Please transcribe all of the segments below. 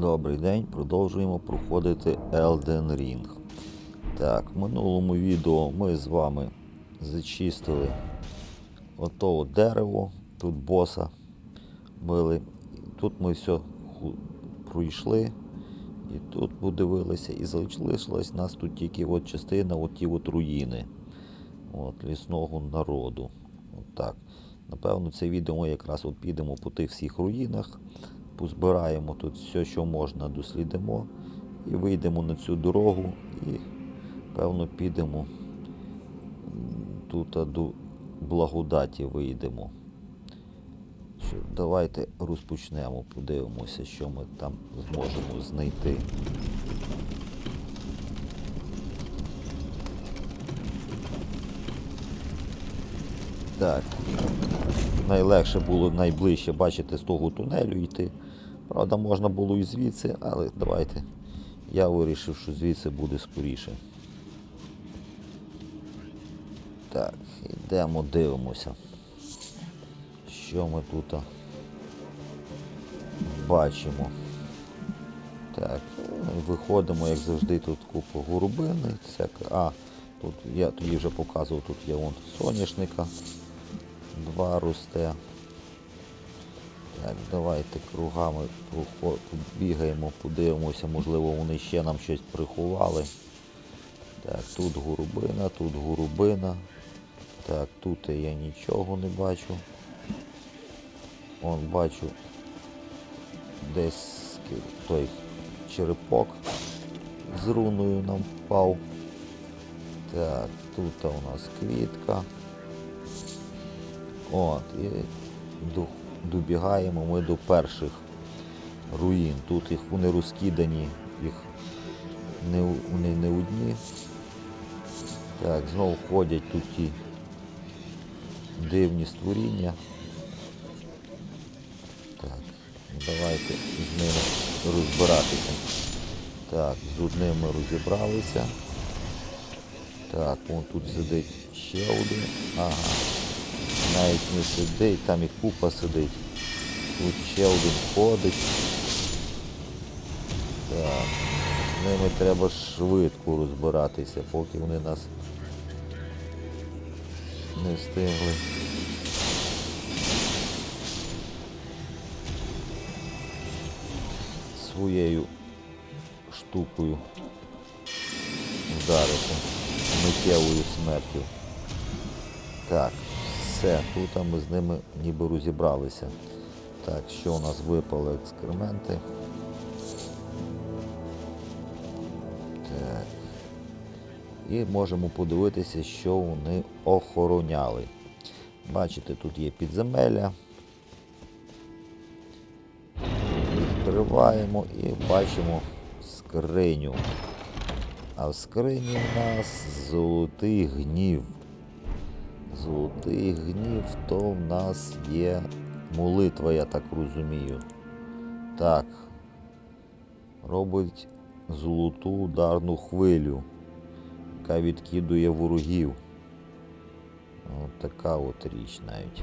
Добрий день, продовжуємо проходити Elden Ring. Так, в минулому відео ми з вами зачистили ото дерево, тут боса били. Тут ми все пройшли і тут подивилися, і залишилась нас тут тільки от частина, от от руїни от, лісного народу. От так. Напевно, це відео ми якраз от підемо по тих всіх руїнах, позбираємо тут все, що можна, дослідимо і вийдемо на цю дорогу і, певно, підемо тут до благодаті вийдемо. Давайте розпочнемо, подивимося, що ми там зможемо знайти. Так. Найлегше було найближче, бачите, з того тунелю йти. Правда, можна було і звідси, але давайте. Я вирішив, що звідси буде скоріше. Так, йдемо, дивимося. Що ми тут бачимо. Так, ну, виходимо, як завжди, тут купа горобини. Всяка. А, тут я тоді вже показував, тут є вон соняшника. Два росте. Так, давайте кругами бігаємо, подивимося, можливо вони ще нам щось приховали. Так, тут голубина, тут голубина. Так, тут я нічого не бачу. Вон бачу десь той черепок з руною нам впав. Так, тут у нас квітка. От, і добігаємо ми до перших руїн. Тут їх вони розкидані, їх не, вони не одні. Так, знову ходять тут ті дивні створіння. Так, давайте з ними розбиратися. Так, з одним ми розібралися. Так, вон тут сидить ще один. Ага. Навіть не сидить, там і купа сидить. Тут ще один ходить. Так. З ними треба швидко розбиратися, поки вони нас не встигли. Своєю штукою вдарити миттєвою смертю. Так, все, тут ми з ними ніби розібралися. Так, що у нас випали екскременти? Так. І можемо подивитися, що вони охороняли. Бачите, тут є підземелля. Відкриваємо і бачимо скриню. А в скрині у нас золотий гнів. Золотий гнів, то в нас є молитва, я так розумію. Так. Робить золоту ударну хвилю, яка відкидує ворогів. От така от річ навіть.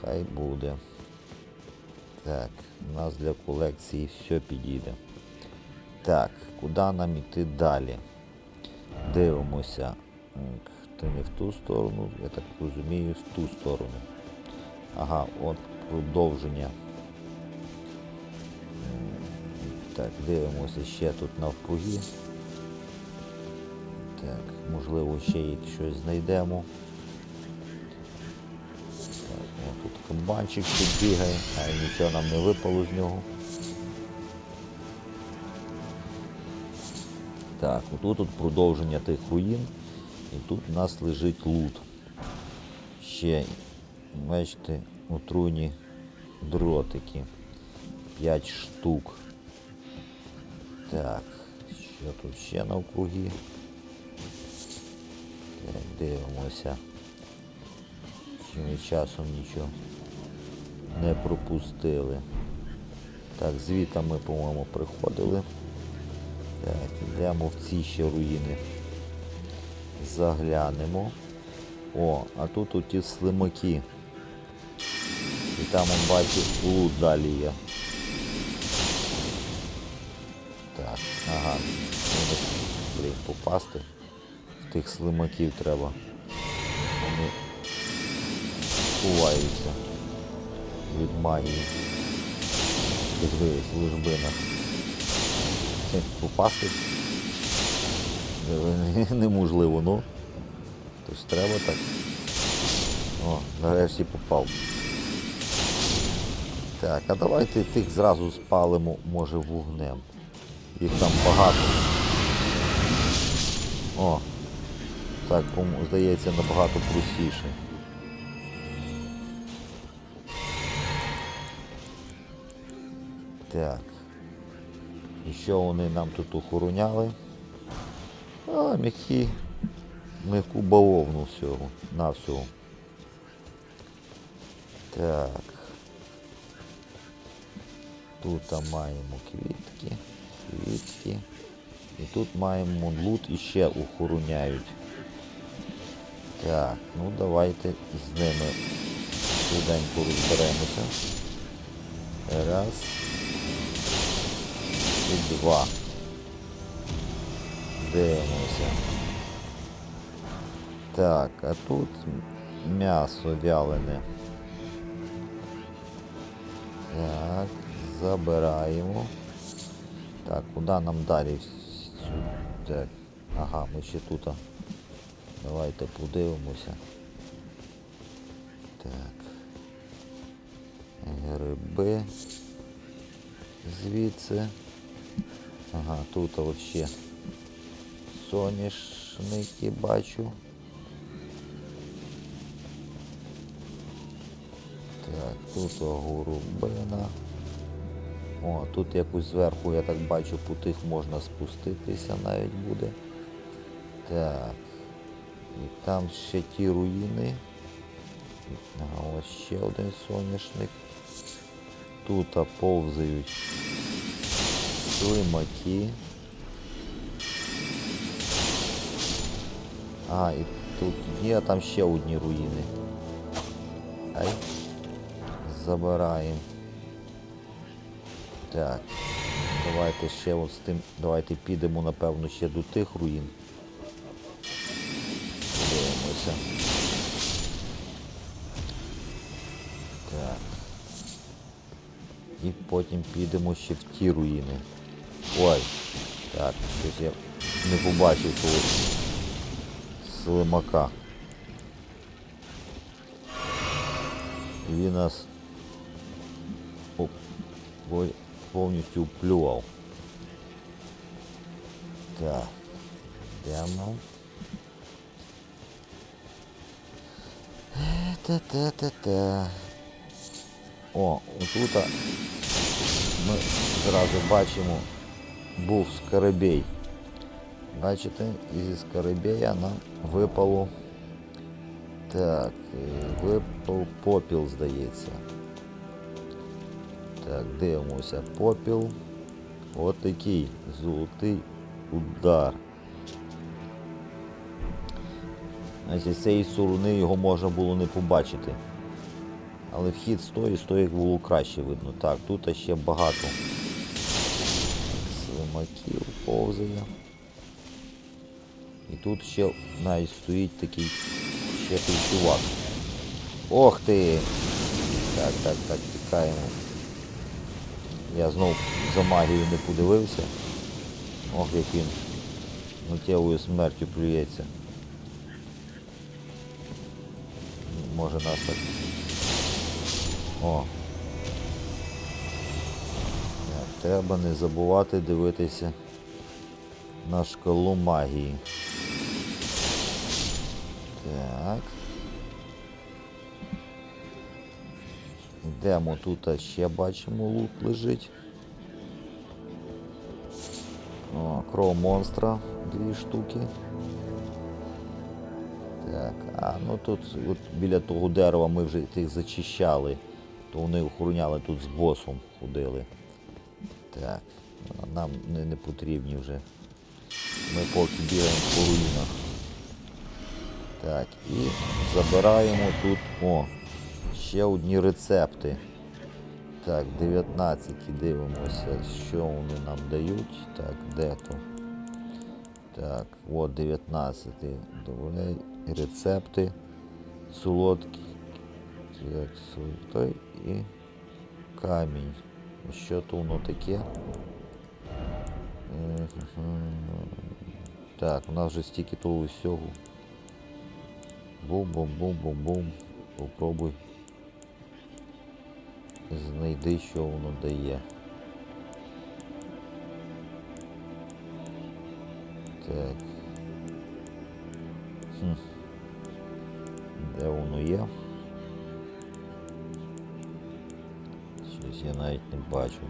Хай буде. Так, у нас для колекції все підійде. Так, куди нам іти далі? Дивимося. Не в ту сторону, я так розумію, в ту сторону. Ага, от продовження. Так, дивимося ще тут навкруги. Так, можливо, ще щось знайдемо. Так, о, тут кабанчик ще бігає, а нічого нам не випало з нього. Так, отут тут продовження тих руїн. І тут у нас лежить лут. Ще, бачите, отруйні дротики. 5 штук. Так, що тут ще навкруги? Так, дивимося. Чи ми часом нічого не пропустили. Так, звідти ми, по-моєму, приходили. Так, йдемо в ці ще руїни. Заглянемо. О, а тут оті слимаки. І там он бачу лут далі є. Так, ага. Блін, попасти. В тих слимаків треба. Вони ховаються від магії. Підвись, в. Попасти неможливо, ну. Тож треба так. О, нарешті попав. Так, а давайте тих зразу спалимо, може, вогнем. Їх там багато. О, так, здається, набагато простіше. Так. І що вони нам тут охороняли? А, м'які. М'яку бавовну всього. На всього. Так. Тут маємо квітки, квітки. І тут маємо лут і ще охороняють. Так, ну давайте з ними швиденько розберемося. Раз. І два. Дивимося. Так, а тут м'ясо вялене. Так, забираємо. Так, куди нам далі? Так, ага, ми ще тут. Давайте подивимося. Так. Гриби. Звідси. Ага, тут ще соняшники бачу. Так, тут голубина. О, тут якось зверху, я так бачу, по тих можна спуститися навіть буде. Так. І там ще ті руїни. Ага, ось ще один соняшник. Тут а, повзають слимаки. А, і тут є там ще одні руїни. Ай. Забираємо. Так. Давайте ще от з тим. Давайте підемо, напевно, ще до тих руїн. Подивимося. Так. І потім підемо ще в ті руїни. Ой. Так, щось я не побачив того слимака. Він нас повністю вплював. Так. Йдемо. Та-та-та-та. О, отут ми зразу бачимо був скарабей. Бачите, і зі скарабея нам випало. Так, е, випав попіл, здається. Так, дивимося. Попіл. От такий золотий удар. Значить, з цієї сторони його можна було не побачити. Але вхід з тої, було краще видно. Так, тут ще багато слимаків повзає. І тут ще навіть стоїть такий ще той чувак. Ох ти! Так, так, так, тікаємо. Я знов за магію не подивився. Ох, як він миттєвою смертю плюється. Може нас так. О. Треба не забувати дивитися на шкалу магії. Так. Йдемо тут ще бачимо лут лежить. О, кров монстра, дві штуки. Так, а ну тут от біля того дерева ми вже тих зачищали, то вони охороняли тут з босом ходили. Так, нам не, не потрібні вже. Ми поки бігаємо по руїнах. Так, і забираємо тут, о, ще одні рецепти. Так, 19 дивимося, що вони нам дають. Так, де то? Так, от 19. Добавляй рецепти. Солодкі. Так, солодкий і камінь. Що то воно таке? Так, у нас вже стільки того усього. Бум-бум-бум-бум-бум. Попробуй. Знайди, що воно дає. Так. Хм. Де воно є? Щось я навіть не бачу.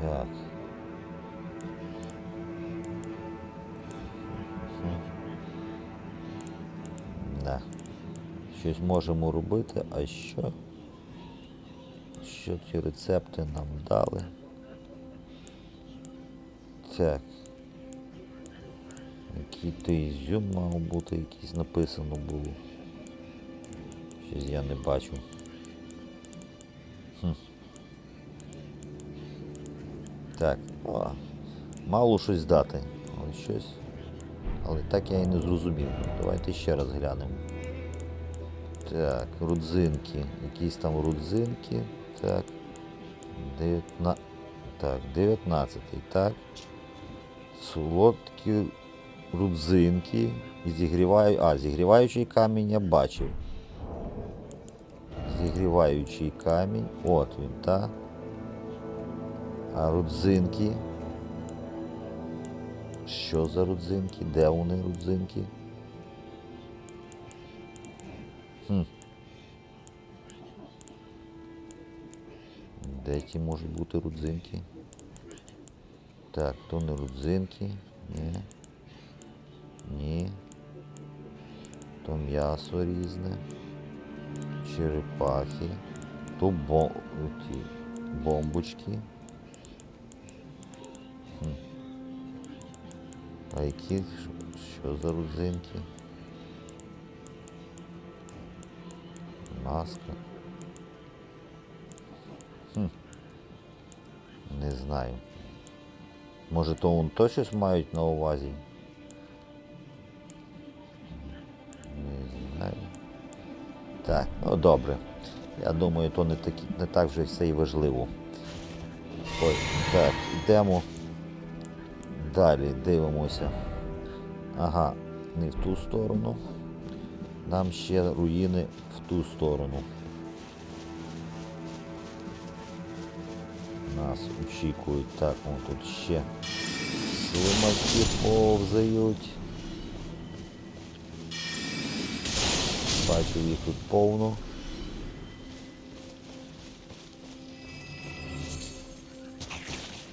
Так. Да. Щось можемо робити, а що? Що ці рецепти нам дали? Так. Який то ізюм мав бути, якийсь написано було. Щось я не бачу. Хм. Так, о, мало щось дати. Але щось. Але так я і не зрозумів. Давайте ще раз глянемо. Так, рудзинки. Якісь там рудзинки. Так. 19. Так, 19. Так. Солодкі рудзинки. І зігріваю. А, зігріваючий камінь я бачив. Зігріваючий камінь. От він, так. А рудзинки. Що за рудзинки? Де вони рудзинки? Хм. Де ті можуть бути рудзинки? Так, то не рудзинки. Ні. Ні. То м'ясо різне. Черепахи. То бом... ті бомбочки. А які що за рудзинки? Маска. Хм. Не знаю. Може то вон то щось мають на увазі? Не знаю. Так, ну добре. Я думаю, то не, такі, не так вже все і важливо. Ой, так, йдемо. Далі дивимося. Ага, не в ту сторону. Нам ще руїни в ту сторону. Нас очікують. Так, вон тут ще слимаки повзають. Бачу їх тут повно.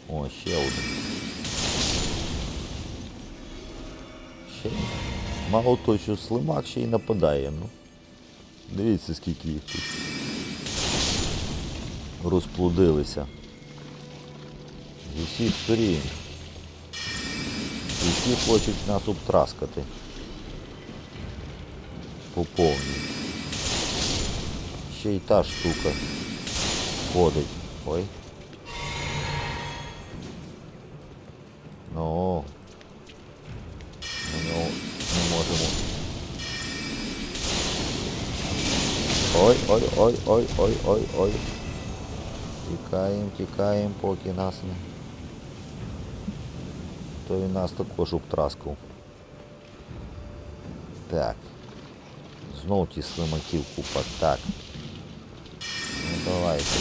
О, ще один. Ще мало того, що слимак ще й нападає, ну. Дивіться, скільки їх тут розплодилися. З усіх сторін. І всі хочуть нас обтраскати. По повній. Ще й та штука ходить. Ой. Ой, ой, ой, ой, ой, ой, ой. Тікаємо, тікаємо, поки нас не. То він нас також обтраскав. Так. Знов ті слимаків купа. Так. Ну давайте.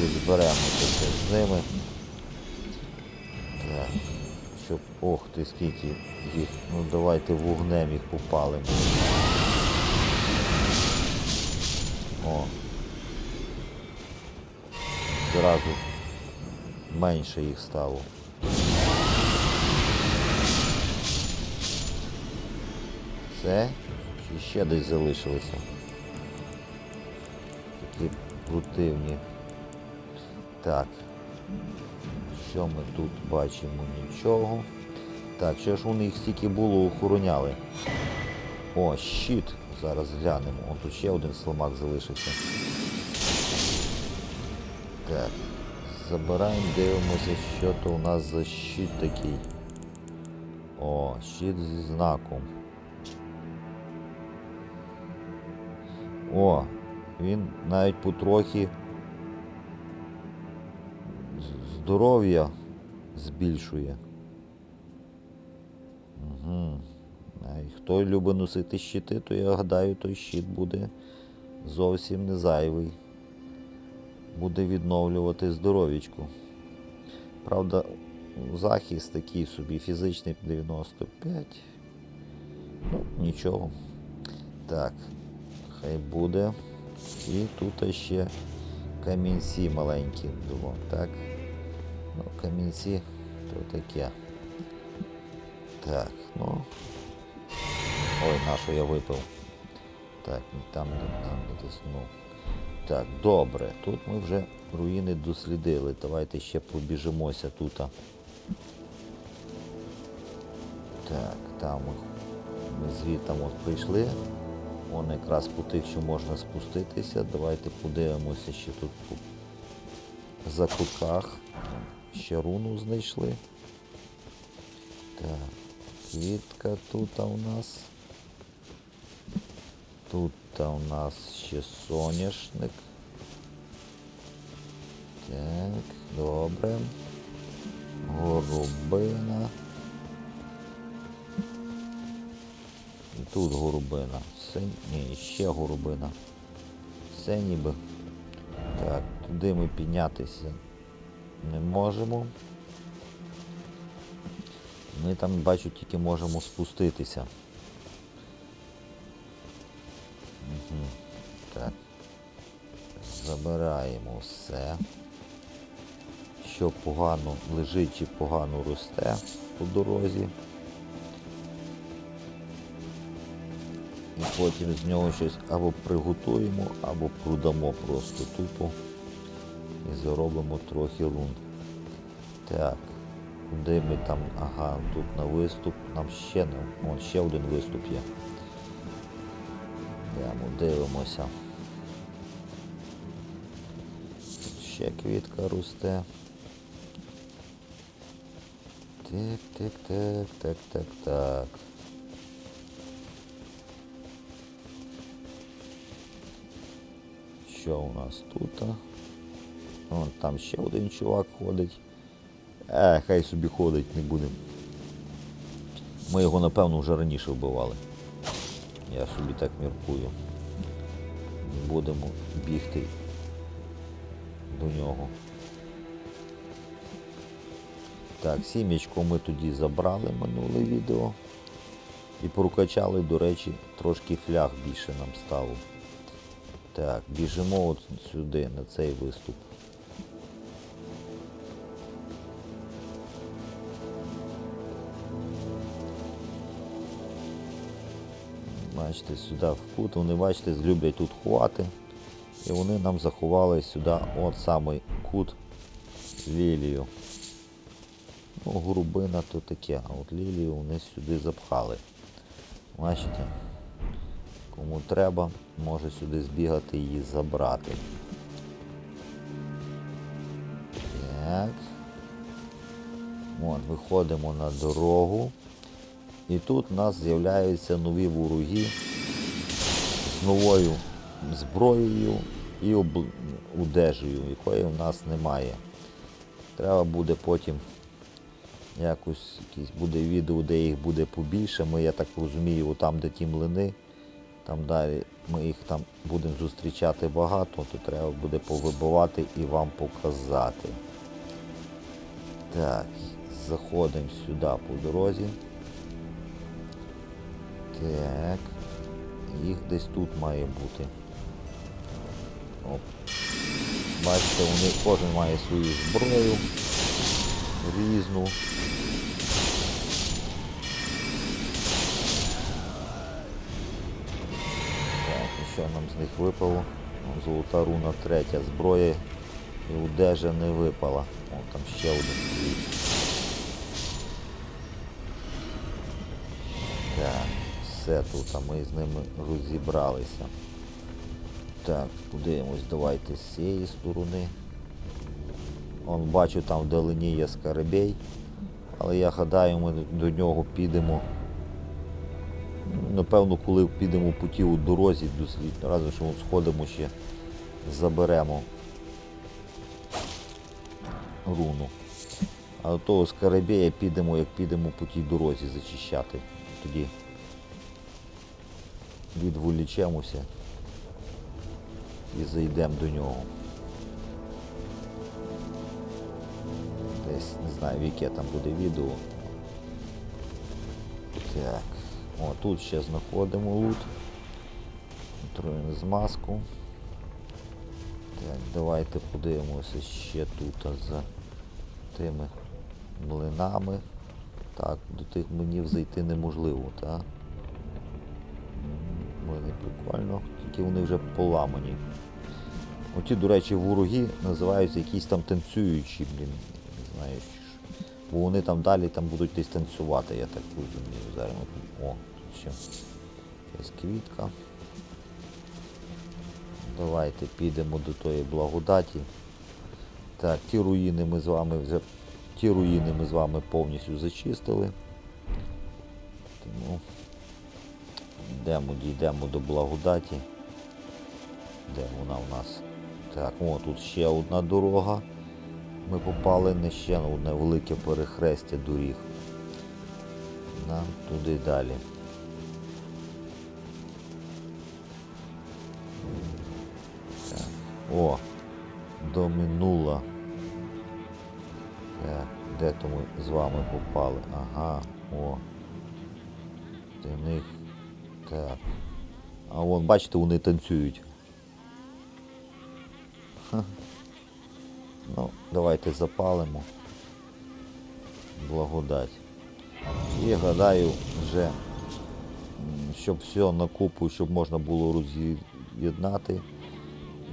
Розберемося ще з ними. Так. Щоб... Ох ти скільки їх. Ну давайте вогнем їх попалимо. О. Зразу менше їх стало. Все? Чи ще десь залишилося? Такі противні. Так. Що ми тут бачимо? Нічого. Так, що ж у них стільки було охороняли? О, щит зараз глянемо. О, тут ще один сломак залишився. Так. Забираємо, дивимося, що то у нас за щит такий. О, щит зі знаком. О, він навіть потрохи здоров'я збільшує. Угу. Хто любить носити щити, то я гадаю, той щит буде зовсім не зайвий. Буде відновлювати здоров'ячку. Правда, захист такий собі фізичний 95. Ну, нічого. Так, хай буде. І тут ще камінці маленькі було, так? Ну, камінці то таке. Так, ну. Ой, на що я випив. Так, ні, там не там натиснув. Так, добре. Тут ми вже руїни дослідили. Давайте ще пробіжимося тут. Так, там ми, звідти от прийшли. Вон якраз по тих, що можна спуститися. Давайте подивимося, ще тут по закутках. Ще руну знайшли. Так, квітка тут у нас. Тут у нас ще соняшник. Так, добре. Горобина. І тут горобина. Все, ні, ще горобина. Все ніби. Так, туди ми піднятися не можемо. Ми там, бачу, тільки можемо спуститися. Забираємо все. Що погано лежить чи погано росте по дорозі. І потім з нього щось або приготуємо, або продамо просто тупо. І заробимо трохи рун. Так. Куди ми там? Ага, тут на виступ. Нам ще не. Ще один виступ є. Йдемо, дивимося. Ще квітка росте. Так, так, так, так, так, так. Що у нас тут? Вон там ще один чувак ходить. Е, хай собі ходить, не будемо. Ми його, напевно, вже раніше вбивали. Я собі так міркую. Будемо бігти до нього. Так, сімечко ми тоді забрали минуле відео. І прокачали, до речі, трошки фляг більше нам стало. Так, біжимо от сюди, на цей виступ. Бачите, сюди в кут, вони, бачите, люблять тут ховати. І вони нам заховали сюди от самий кут лілію. Ну, грубина то таке, а от лілію вони сюди запхали. Бачите? Кому треба, може сюди збігати її забрати. Так. От, виходимо на дорогу. І тут у нас з'являються нові вороги з новою зброєю і одежею, якої в нас немає. Треба буде потім якось якийсь буде відео, де їх буде побільше. Ми, я так розумію, там, де ті млини, там далі ми їх там будемо зустрічати багато, то треба буде повибивати і вам показати. Так, заходимо сюди по дорозі. Так. Їх десь тут має бути. Оп. Бачите, вони кожен має свою зброю різну. Так, і що нам з них випало? Золота руна третя зброя і одежа не випала. О, там ще один. Так, все тут, а ми з ними розібралися. Так, подивимось, давайте з цієї сторони. Он бачу там вдалині є скарабей, але я гадаю, ми до нього підемо. Напевно, коли підемо по ті у дорозі, разом що сходимо ще заберемо руну. А до того скарабея підемо, як підемо по тій дорозі зачищати. Тоді відволічемося і зайдемо до нього. Десь не знаю, в яке там буде відео. Так. О, тут ще знаходимо лут. Отруєну змазку. Так, давайте подивимося ще тут за тими млинами. Так, до тих млинів зайти неможливо, так? Прикольно, тільки вони вже поламані. Оті, до речі, вороги називаються якісь там танцюючі, блін. Не знаю. Бо вони там далі там будуть десь танцювати, я так розумію. Зараз ми О, тут ще якась квітка. Давайте підемо до тої благодаті. Так, ті руїни ми з вами вже. Ті руїни ми з вами повністю зачистили. Тому йдемо, дійдемо до благодаті. Де вона у нас? Так, о, тут ще одна дорога. Ми попали не ще на одне велике перехрестя доріг. Нам туди далі. Так. О, до минула. Так, де то ми з вами попали? Ага, о. До них. Так. А вон, бачите, вони танцюють. Ну, давайте запалимо. Благодать. І гадаю, вже, щоб все на купу, щоб можна було роз'єднати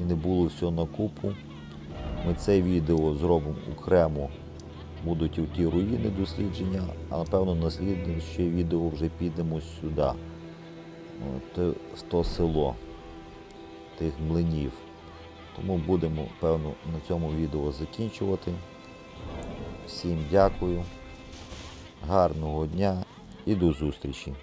і не було все на купу. Ми це відео зробимо окремо. Будуть ті руїни дослідження, а напевно на слідуюче відео вже підемо сюди. От, то село тих млинів. Тому будемо, певно, на цьому відео закінчувати. Всім дякую, гарного дня і до зустрічі!